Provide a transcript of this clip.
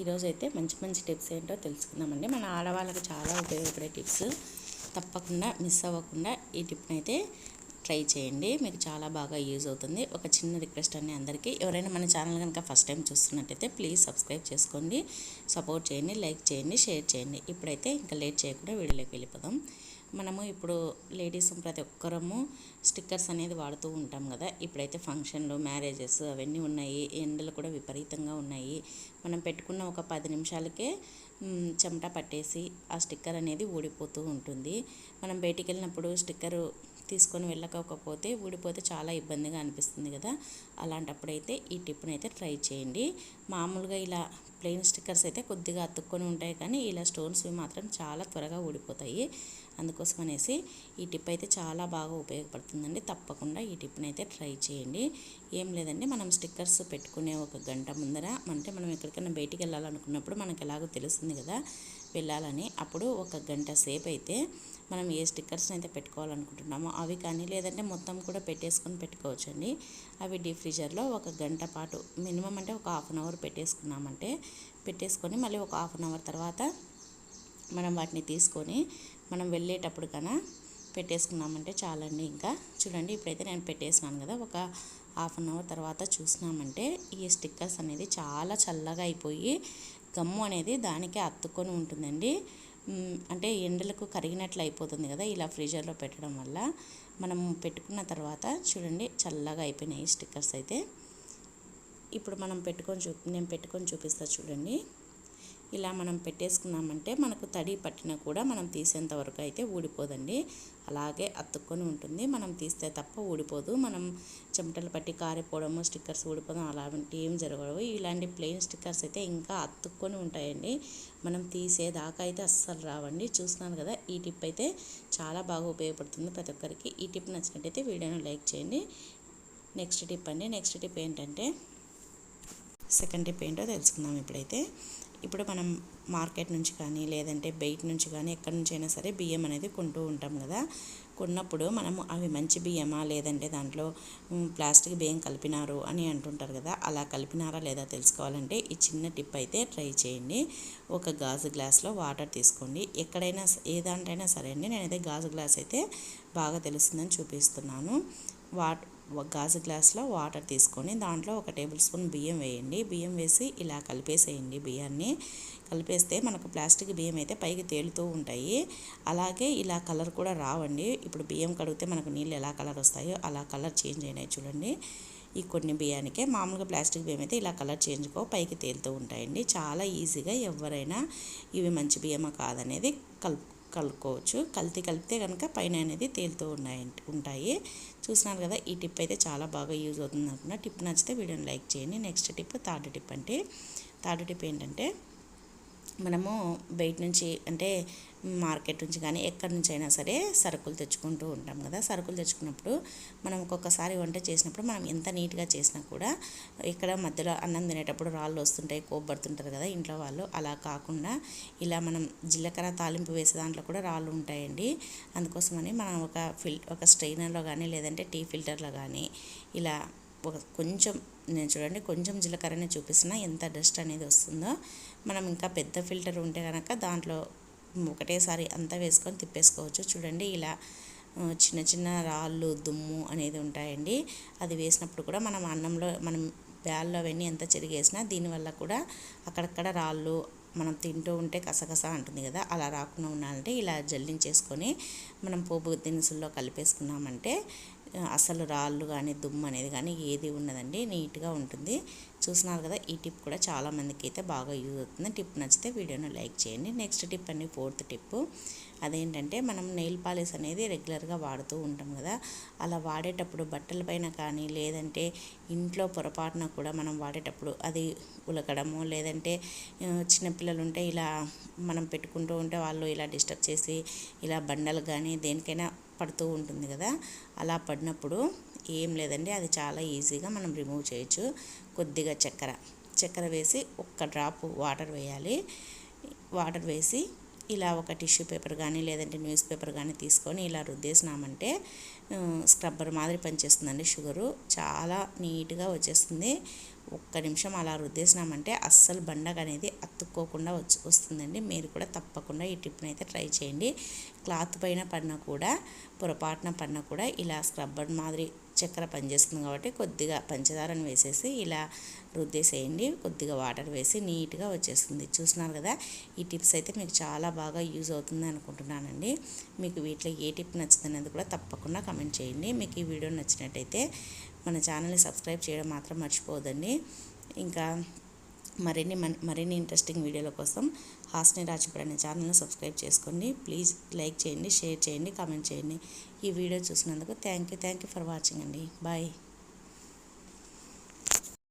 ఈరోజు అయితే మంచి మంచి టిప్స్ ఏంటో తెలుసుకుందామండి. మన ఆడవాళ్ళకి చాలా ఉపయోగపడే టిప్స్. తప్పకుండా మిస్ అవ్వకుండా ఈ టిప్ని అయితే ట్రై చేయండి. మీకు చాలా బాగా యూజ్ అవుతుంది. ఒక చిన్న రిక్వెస్ట్ అండి అందరికీ. ఎవరైనా మన ఛానల్ కనుక ఫస్ట్ టైం చూస్తున్నట్టయితే ప్లీజ్ సబ్స్క్రైబ్ చేసుకోండి. సపోర్ట్ చేయండి లైక్ చేయండి షేర్ చేయండి. ఇప్పుడైతే ఇంకా లేట్ చేయకుండా వీడియోలోకి వెళ్ళిపోదాం. మనము ఇప్పుడు లేడీస్ ప్రతి ఒక్కరము స్టిక్కర్స్ అనేది వాడుతూ ఉంటాం కదా. ఇప్పుడైతే ఫంక్షన్లు మ్యారేజెస్ అవన్నీ ఉన్నాయి. ఎండలు కూడా విపరీతంగా ఉన్నాయి. మనం పెట్టుకున్న ఒక పది నిమిషాలకే చెమట పట్టేసి ఆ స్టిక్కర్ అనేది ఊడిపోతూ ఉంటుంది. మనం బయటికి వెళ్ళినప్పుడు స్టిక్కరు తీసుకొని వెళ్ళకపోతే ఊడిపోతే చాలా ఇబ్బందిగా అనిపిస్తుంది కదా. అలాంటప్పుడైతే ఈ టిప్ని అయితే ట్రై చేయండి. మామూలుగా ఇలా ప్లెయిన్ స్టిక్కర్స్ అయితే కొద్దిగా అతుక్కొని ఉంటాయి కానీ ఇలా స్టోన్స్వి మాత్రం చాలా త్వరగా ఊడిపోతాయి. అందుకోసం అనేసి ఈ టిప్ అయితే చాలా బాగా ఉపయోగపడుతుందండి. తప్పకుండా ఈ టిప్ని అయితే ట్రై చేయండి. ఏం లేదండి మనం స్టిక్కర్స్ పెట్టుకునే ఒక గంట ముందర అంటే మనం ఎక్కడికైనా బయటికి వెళ్ళాలనుకున్నప్పుడు మనకు ఎలాగో తెలుస్తుంది కదా వెళ్ళాలని. అప్పుడు ఒక గంట సేపు అయితే మనం ఏ స్టిక్కర్స్ని అయితే పెట్టుకోవాలనుకుంటున్నామో అవి కానీ లేదంటే మొత్తం కూడా పెట్టేసుకొని పెట్టుకోవచ్చండి. అవి డీప్ ఫ్రీజర్లో ఒక గంట పాటు మినిమం అంటే ఒక హాఫ్ అన్ అవర్ పెట్టేసుకున్నామంటే పెట్టేసుకొని మళ్ళీ ఒక హాఫ్ అన్ అవర్ తర్వాత మనం వాటిని తీసుకొని మనం వెళ్ళేటప్పుడు కన్నా పెట్టేసుకున్నామంటే చాలండి ఇంకా. చూడండి ఇప్పుడైతే నేను పెట్టేసినాను కదా ఒక హాఫ్ అన్ అవర్ తర్వాత చూసినామంటే ఈ స్టిక్కర్స్ అనేది చాలా చల్లగా అయిపోయి గమ్ము అనేది దానికి అత్తుకొని ఉంటుందండి. అంటే ఎండలకు కరిగినట్లు అయిపోతుంది కదా ఇలా ఫ్రీజర్లో పెట్టడం వల్ల. మనం పెట్టుకున్న తర్వాత చూడండి చల్లగా అయిపోయినాయి స్టిక్కర్స్ అయితే. ఇప్పుడు మనం పెట్టుకొని చూ నేను పెట్టుకొని చూపిస్తా చూడండి. ఇలా మనం పెట్టేసుకున్నామంటే మనకు తడి పట్టినా కూడా మనం తీసేంత వరకు అయితే ఊడిపోదండి. అలాగే అతుక్కొని ఉంటుంది. మనం తీస్తే తప్ప ఊడిపోదు. మనం చెమటలు పట్టి కారిపోవడము స్టిక్కర్స్ ఊడిపోవడం అలాంటి ఏం జరగవు. ఇలాంటి ప్లెయిన్ స్టిక్కర్స్ అయితే ఇంకా అతుక్కొని ఉంటాయండి. మనం తీసేదాకా అయితే అస్సలు రావండి. చూస్తున్నాను కదా ఈ టిప్ అయితే చాలా బాగా ఉపయోగపడుతుంది ప్రతి ఒక్కరికి. ఈ టిప్ నచ్చినట్టయితే వీడియోని లైక్ చేయండి. నెక్స్ట్ టిప్ అండి. నెక్స్ట్ టిప్ ఏంటంటే సెకండ్ టిప్ ఏంటో తెలుసుకుందాం ఇప్పుడైతే. ఇప్పుడు మనం మార్కెట్ నుంచి కానీ లేదంటే బయట నుంచి కానీ ఎక్కడి నుంచి అయినా సరే బియ్యం అనేది కొంటూ ఉంటాం కదా. కొన్నప్పుడు మనం అవి మంచి బియ్యమా లేదంటే దాంట్లో ప్లాస్టిక్ బియ్యం కలిపినారు అని అంటుంటారు కదా. అలా కలిపినారా లేదా తెలుసుకోవాలంటే ఈ చిన్న టిప్ అయితే ట్రై చేయండి. ఒక గాజు గ్లాస్లో వాటర్ తీసుకోండి. ఎక్కడైనా ఏ దాంట్లైనా సరే అండి నేనైతే గాజు గ్లాస్ అయితే బాగా తెలుస్తుందని చూపిస్తున్నాను. వాట్ గాజు గ్లాస్లో వాటర్ తీసుకొని దాంట్లో ఒక టేబుల్ స్పూన్ బియ్యం వేయండి. బియ్యం వేసి ఇలా కలిపేసేయండి బియ్యాన్ని. కలిపేస్తే మనకు ప్లాస్టిక్ బియ్యం అయితే పైకి తేలుతూ ఉంటాయి. అలాగే ఇలా కలర్ కూడా రావండి. ఇప్పుడు బియ్యం కడిగితే మనకు నీళ్ళు ఎలా కలర్ వస్తాయో అలా కలర్ చేంజ్ అయినాయి చూడండి. ఈ కొన్ని బియ్యానికే మామూలుగా ప్లాస్టిక్ బియ్యం అయితే ఇలా కలర్ చేంజ్కో పైకి తేలుతూ ఉంటాయండి. చాలా ఈజీగా ఎవరైనా ఇవి మంచి బియ్యమా కాదనేది కలుపు కలుపుకోవచ్చు. కల్తీ కలిపితే కనుక పైన అనేది తేలుతూ ఉన్నాయి ఉంటాయి. చూసినారు కదా ఈ టిప్ అయితే చాలా బాగా యూజ్ అవుతుంది అనుకున్నా. టిప్ నచ్చితే వీడియోని లైక్ చేయండి. నెక్స్ట్ టిప్ థర్డ్ టిప్ అంటే థర్డ్ టిప్ ఏంటంటే మనము బయట నుంచి అంటే మార్కెట్ నుంచి కానీ ఎక్కడి నుంచి అయినా సరే సరుకులు తెచ్చుకుంటూ ఉంటాం కదా. సరుకులు తెచ్చుకున్నప్పుడు మనం ఒక్కొక్కసారి వంట చేసినప్పుడు మనం ఎంత నీట్గా చేసినా కూడా ఇక్కడ మధ్యలో అన్నం తినేటప్పుడు రాళ్ళు వస్తుంటాయి కోపడుతుంటారు కదా ఇంట్లో వాళ్ళు. అలా కాకుండా ఇలా మనం జీలకర్ర తాలింపు వేసే దాంట్లో కూడా రాళ్ళు ఉంటాయండి. అందుకోసమని మనం ఒక ఫిల్ ఒక స్ట్రైనర్లో కానీ లేదంటే టీ ఫిల్టర్లో కానీ ఇలా ఒక కొంచెం నేను చూడండి కొంచెం జీలకర్రనే చూపిస్తున్నా ఎంత డస్ట్ అనేది వస్తుందో. మనం ఇంకా పెద్ద ఫిల్టర్ ఉంటే కనుక దాంట్లో ఒకటేసారి అంతా వేసుకొని తిప్పేసుకోవచ్చు. చూడండి ఇలా చిన్న చిన్న రాళ్ళు దుమ్ము అనేది ఉంటాయండి. అది వేసినప్పుడు కూడా మనం అన్నంలో మనం బ్యాల్లో అవన్నీ ఎంత చెరిగేసినా దీనివల్ల కూడా అక్కడక్కడ రాళ్ళు మనం తింటూ ఉంటే కసకస అంటుంది కదా. అలా రాకుండా ఉండాలంటే ఇలా జల్లించేసుకొని మనం పోపు దినుసుల్లో కలిపేసుకున్నామంటే అసలు రాళ్ళు కానీ దుమ్ము అనేది కానీ ఏది ఉండదండి నీట్గా ఉంటుంది. చూసినారు కదా ఈ టిప్ కూడా చాలా మందికి అయితే బాగా యూజ్ అవుతుంది. టిప్ నచ్చితే వీడియోను లైక్ చేయండి. నెక్స్ట్ టిప్ అండి ఫోర్త్ టిప్ అదేంటంటే మనం నెయిల్ పాలిష్ అనేది రెగ్యులర్గా వాడుతూ ఉంటాం కదా అలా వాడేటప్పుడు బట్టల పైన కానీ లేదంటే ఇంట్లో పొరపాటున కూడా మనం వాడేటప్పుడు అది ఉలకడము లేదంటే చిన్నపిల్లలు ఉంటే ఇలా మనం పెట్టుకుంటూ ఉంటే వాళ్ళు ఇలా డిస్టర్బ్ చేసి ఇలా బండలు కానీ దేనికైనా పడుతూ ఉంటుంది కదా. అలా పడినప్పుడు ఏం లేదండి. అది చాలా ఈజీగా మనం రిమూవ్ చేయొచ్చు. కొద్దిగా చక్కెర. చక్కెర వేసి ఒక్క డ్రాప్ వాటర్ వేయాలి. వాటర్ వేసి ఇలా ఒక టిష్యూ పేపర్ కానీ లేదంటే న్యూస్ పేపర్ కానీ తీసుకొని ఇలా రుద్దేసినామంటే స్క్రబ్బర్ మాదిరి పనిచేస్తుందండి షుగరు. చాలా నీట్గా వచ్చేస్తుంది. ఒక్క నిమిషం అలా రుద్దేసినామంటే అస్సలు బండగ అనేది అతుక్కోకుండా వచ్చి వస్తుందండి. మీరు కూడా తప్పకుండా ఈ టిప్ని అయితే ట్రై చేయండి. క్లాత్ పైన పడినా కూడా పొరపాటున పడినా కూడా ఇలా స్క్రబ్బర్ మాదిరి చక్కెర పనిచేస్తుంది కాబట్టి కొద్దిగా పంచదారను వేసేసి ఇలా రుద్దేసేయండి. కొద్దిగా వాటర్ వేసి నీట్గా వచ్చేస్తుంది. చూస్తున్నారు కదా ఈ టిప్స్ అయితే మీకు చాలా బాగా యూజ్ అవుతుంది అనుకుంటున్నానండి. మీకు వీటిలో ఏ టిప్ నచ్చుతున్నది కూడా తప్పకుండా కమెంట్ చేయండి. మీకు ఈ వీడియో నచ్చినట్టయితే మన ఛానల్ని సబ్స్క్రైబ్ చేయడం మాత్రం మర్చిపోదండి ఇంకా మరిన్ని మరిన్ని ఇంట్రెస్టింగ్ వీడియోల కోసం హాస్ని రాజపూడి అనే ఛానల్ని సబ్స్క్రైబ్ చేసుకోండి. ప్లీజ్ లైక్ చేయండి షేర్ చేయండి కామెంట్ చేయండి. ఈ వీడియో చూసినందుకు thank you thank you for watching అండి. బాయ్